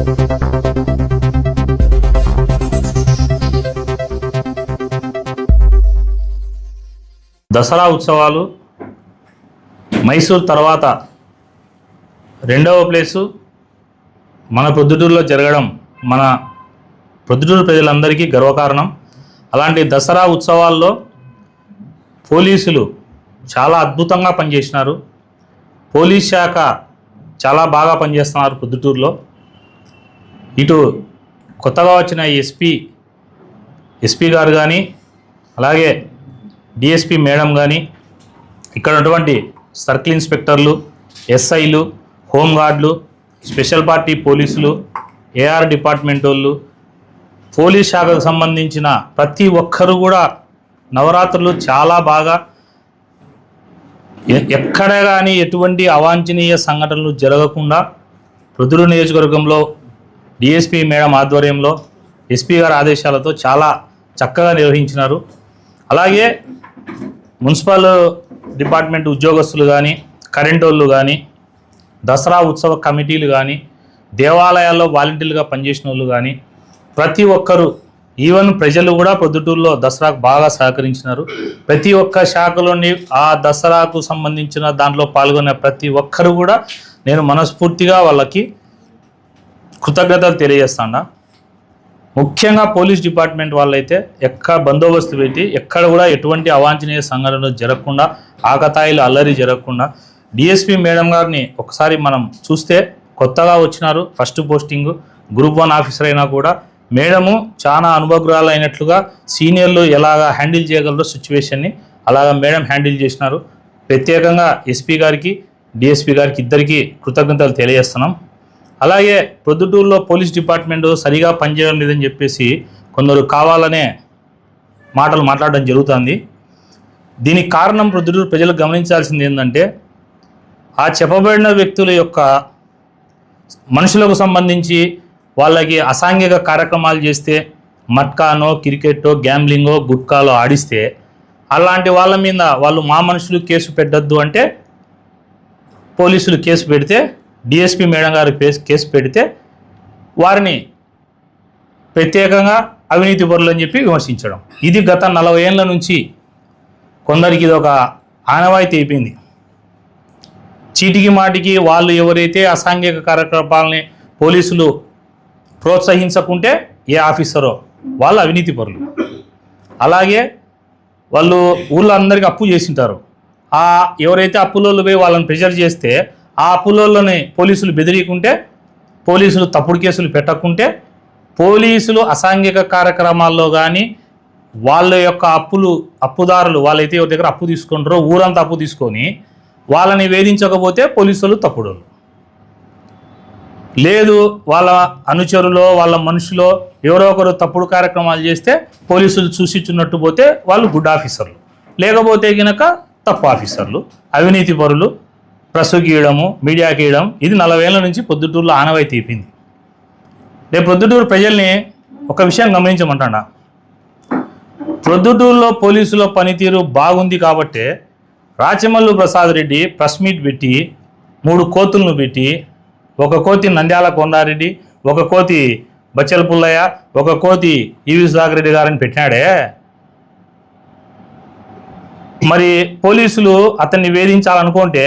దసరా ఉత్సవాలు మైసూర్ తర్వాత రెండవ ప్లేసు మన ప్రొద్దుటూరులో జరగడం మన ప్రొద్దుటూరు ప్రజలందరికీ గర్వకారణం. అలాంటి దసరా ఉత్సవాల్లో పోలీసులు చాలా అద్భుతంగా పనిచేసినారు. పోలీస్ శాఖ చాలా బాగా పనిచేస్తున్నారు ప్రొద్దుటూరులో. ఇటు కొత్తగా వచ్చిన ఎస్పీ ఎస్పీ గారు కానీ అలాగే డిఎస్పి మేడం కానీ ఇక్కడ ఉన్నటువంటి సర్కిల్ ఇన్స్పెక్టర్లు ఎస్ఐలు హోంగార్డులు స్పెషల్ పార్టీ పోలీసులు ఏఆర్ డిపార్ట్మెంట్ వాళ్ళు పోలీస్ శాఖకు సంబంధించిన ప్రతి ఒక్కరు కూడా నవరాత్రులు చాలా బాగా ఎక్కడ కానీ ఎటువంటి అవాంఛనీయ సంఘటనలు జరగకుండా రుద్రు నియోజకవర్గంలో డిఎస్పీ మేడం ఆధ్వర్యంలో ఎస్పీ గారి ఆదేశాలతో చాలా చక్కగా నిర్వహించినారు. అలాగే మున్సిపల్ డిపార్ట్మెంట్ ఉద్యోగస్తులు కానీ కరెంట్ వాళ్ళు కానీ దసరా ఉత్సవ కమిటీలు కానీ దేవాలయాల్లో వాలంటీర్లుగా పనిచేసిన వాళ్ళు కానీ ప్రతి ఒక్కరు ఈవెన్ ప్రజలు కూడా పొద్దుటూరులో దసరాకు బాగా సహకరించినారు. ప్రతి ఒక్క శాఖలోని ఆ దసరాకు సంబంధించిన దాంట్లో పాల్గొనే ప్రతి ఒక్కరు కూడా నేను మనస్ఫూర్తిగా వాళ్ళకి కృతజ్ఞతలు తెలియజేస్తాడా. ముఖ్యంగా పోలీస్ డిపార్ట్మెంట్ వాళ్ళైతే ఎక్కడ బందోబస్తు పెట్టి ఎక్కడ కూడా ఎటువంటి అవాంఛనీయ సంఘటనలు జరగకుండా ఆకతాయిలు అల్లరి జరగకుండా డిఎస్పి మేడం గారిని ఒకసారి మనం చూస్తే కొత్తగా వచ్చినారు. First posting group one officer అయినా కూడా మేడము చాలా అనుభవగ్రాలు అయినట్లుగా సీనియర్లు ఎలాగా హ్యాండిల్ చేయగలరో సిచ్యువేషన్ని అలాగా మేడం హ్యాండిల్ చేసినారు. ప్రత్యేకంగా ఎస్పీ గారికి డిఎస్పీ గారికి ఇద్దరికీ కృతజ్ఞతలు తెలియజేస్తున్నాం. అలాగే ప్రొద్దుటూరులో పోలీస్ డిపార్ట్మెంట్ సరిగా పనిచేయడం లేదని చెప్పేసి కొందరు కావాలనే మాటలు మాట్లాడడం జరుగుతుంది. దీనికి కారణం ప్రొద్దుటూరు ప్రజలు గమనించాల్సింది ఏంటంటే ఆ చెప్పబడిన వ్యక్తుల యొక్క మనుషులకు సంబంధించి వాళ్ళకి అసాంఘిక కార్యక్రమాలు చేస్తే మట్కానో క్రికెట్టో గ్యాంబ్లింగో గుట్కాలో ఆడిస్తే అలాంటి వాళ్ళ మీద వాళ్ళు మా మనుషులు కేసు పెట్టద్దు అంటే పోలీసులు కేసు పెడితే డిఎస్పి మేడం గారు కేసు పెడితే వారిని ప్రత్యేకంగా అవినీతి పరులు అని చెప్పి విమర్శించడం. ఇది గత నలభై ఏళ్ళ నుంచి కొందరికి ఇది ఒక ఆనవాయితీ అయిపోయింది చీటికి మాటికి వాళ్ళు ఎవరైతే అసాంఘిక కార్యకలాపాలని పోలీసులు ప్రోత్సహించకుంటే ఏ ఆఫీసరో వాళ్ళు అవినీతి పరులు అలాగే వాళ్ళు ఊళ్ళో అందరికీ అప్పు చేసింటారు. ఆ ఎవరైతే అప్పులోళ్ళు పోయి వాళ్ళని ప్రెషర్ చేస్తే ఆ అప్పులోళ్ళని పోలీసులు బెదిరియకుంటే పోలీసులు తప్పుడు కేసులు పెట్టకుంటే పోలీసులు అసాంఘిక కార్యక్రమాల్లో కానీ వాళ్ళ యొక్క అప్పులు అప్పుదారులు వాళ్ళైతే ఎవరి దగ్గర అప్పు తీసుకుంటారో ఊరంతా అప్పు తీసుకొని వాళ్ళని వేధించకపోతే పోలీసులు తప్పుడు. లేదు వాళ్ళ అనుచరులో వాళ్ళ మనుషులో ఎవరో ఒకరు తప్పుడు కార్యక్రమాలు చేస్తే పోలీసులు చూసిచ్చున్నట్టు పోతే వాళ్ళు గుడ్ ఆఫీసర్లు. లేకపోతే గనక తప్పు ఆఫీసర్లు అవినీతి పరులు ప్రెస్ గీయడము మీడియా గీయడం ఇది నలభై ఏళ్ళ నుంచి పొద్దుటూరులో ఆనవాయి తీపింది. రేపు పొద్దుటూరు ప్రజల్ని ఒక విషయం గమనించమంటాడా? ప్రొద్దుటూరులో పోలీసుల పనితీరు బాగుంది కాబట్టే రాచమల్లు ప్రసాద్ రెడ్డి ప్రెస్ మీట్ పెట్టి మూడు కోతులను పెట్టి ఒక కోతి నంద్యాల కొండారెడ్డి ఒక కోతి బచ్చల పుల్లయ్య ఒక కోతి ఈవి సుధాకర్ రెడ్డి గారిని పెట్టినాడే? మరి పోలీసులు అతన్ని వేధించాలనుకుంటే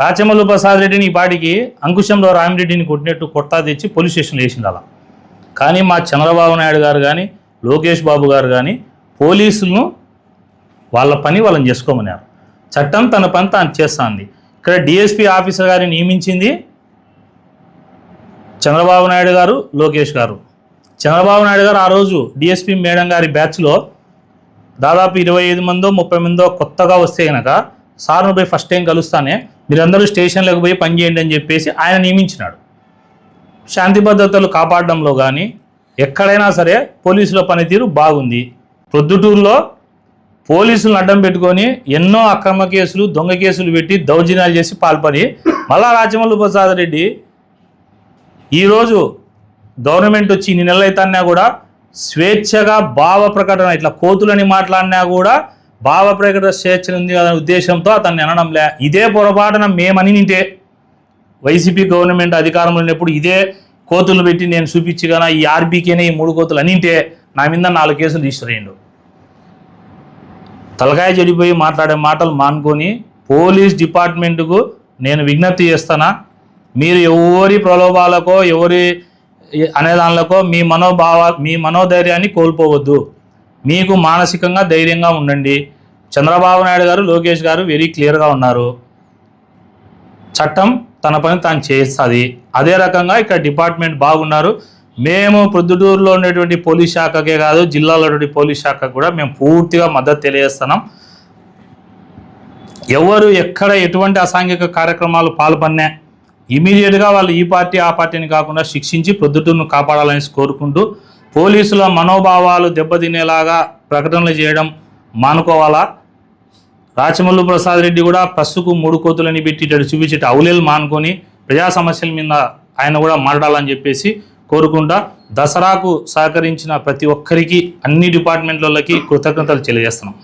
రాచమల్లు ప్రసాద్ రెడ్డిని ఈ పాటికి అంకుశంలో రామిరెడ్డిని కొట్టినట్టు కొట్టా తెచ్చి పోలీస్ స్టేషన్లో వేసింది అలా. కానీ మా చంద్రబాబు నాయుడు గారు కానీ లోకేష్ బాబు గారు కానీ పోలీసులను వాళ్ళ పని వాళ్ళని చేసుకోమన్నారు. చట్టం తన పని తాను చేస్తుంది. ఇక్కడ డిఎస్పీ ఆఫీసర్ గారిని నియమించింది చంద్రబాబు నాయుడు గారు లోకేష్ గారు. చంద్రబాబు నాయుడు గారు ఆ రోజు డిఎస్పీ మేడం గారి బ్యాచ్లో దాదాపు ఇరవై ఐదు మందో ముప్పై మందో కొత్తగా వస్తే కనుక సార్ను పోయి ఫస్ట్ టైం కలుస్తానే మీరందరూ స్టేషన్లకు పోయి పనిచేయండి అని చెప్పేసి ఆయన నియమించినాడు. శాంతి భద్రతలు కాపాడడంలో కానీ ఎక్కడైనా సరే పోలీసుల పనితీరు బాగుంది. ప్రొద్దుటూరులో పోలీసులను అడ్డం పెట్టుకొని ఎన్నో అక్రమ కేసులు దొంగ కేసులు పెట్టి దౌర్జన్యాలు చేసి పాల్పడి మళ్ళా రాజమల్లు ప్రసాద్ రెడ్డి ఈరోజు గవర్నమెంట్ వచ్చి ఇన్ని నెలలు అన్నా కూడా స్వేచ్ఛగా భావ ప్రకటన ఇట్లా కోతులని మాట్లాడినా కూడా భావ ప్రకటన స్వేచ్ఛ ఉంది అనే ఉద్దేశంతో అతన్ని అనడంలే ఇదే పొరపాటున మేమని నింటే వైసీపీ గవర్నమెంట్ అధికారంలో ఉన్నప్పుడు ఇదే కోతులు పెట్టి నేను చూపించగాన ఈ ఆర్బీకేనే ఈ మూడు కోతులు అనింటే నా మీద నాలుగు కేసులు తీసుకురేయండు. తలకాయ చెడిపోయి మాట్లాడే మాటలు మానుకొని పోలీస్ డిపార్ట్మెంట్కు నేను విజ్ఞప్తి చేస్తానా? మీరు ఎవరి ప్రలోభాలకో ఎవరి అనేదానిలకో మీ మనోభావ మీ మనోధైర్యాన్ని కోల్పోవద్దు. మీకు మానసికంగా ధైర్యంగా ఉండండి. చంద్రబాబు నాయుడు గారు లోకేష్ గారు వెరీ క్లియర్గా ఉన్నారు. చట్టం తన పని తాను చేస్తుంది. అదే రకంగా ఇక్కడ డిపార్ట్మెంట్ బాగున్నారు. మేము ప్రొద్దుటూరులో ఉన్నటువంటి పోలీస్ శాఖకే కాదు జిల్లాలో ఉన్నటువంటి పోలీస్ శాఖకు కూడా మేము పూర్తిగా మద్దతు తెలియజేస్తున్నాం. ఎవరు ఎక్కడ ఎటువంటి అసాంఘిక కార్యక్రమాలు పాల్పడినా ఇమీడియట్గా వాళ్ళు ఈ పార్టీ ఆ పార్టీని కాకుండా శిక్షించి ప్రొద్దుటూరును కాపాడాలని కోరుకుంటూ పోలీసుల మనోభావాలు దెబ్బతినేలాగా ప్రకటనలు చేయడం మానుకోవాలా? రాచమల్లు ప్రసాద్ రెడ్డి కూడా ప్రస్తుకు మూడు కోతులని పెట్టి ఇటు చూపించేట అవులేలు మానుకొని ప్రజా సమస్యల మీద ఆయన కూడా మాట్లాడాలని చెప్పేసి కోరుకుంటా. దసరాకు సహకరించిన ప్రతి ఒక్కరికి అన్ని డిపార్ట్మెంట్లకి కృతజ్ఞతలు తెలియజేస్తున్నాం.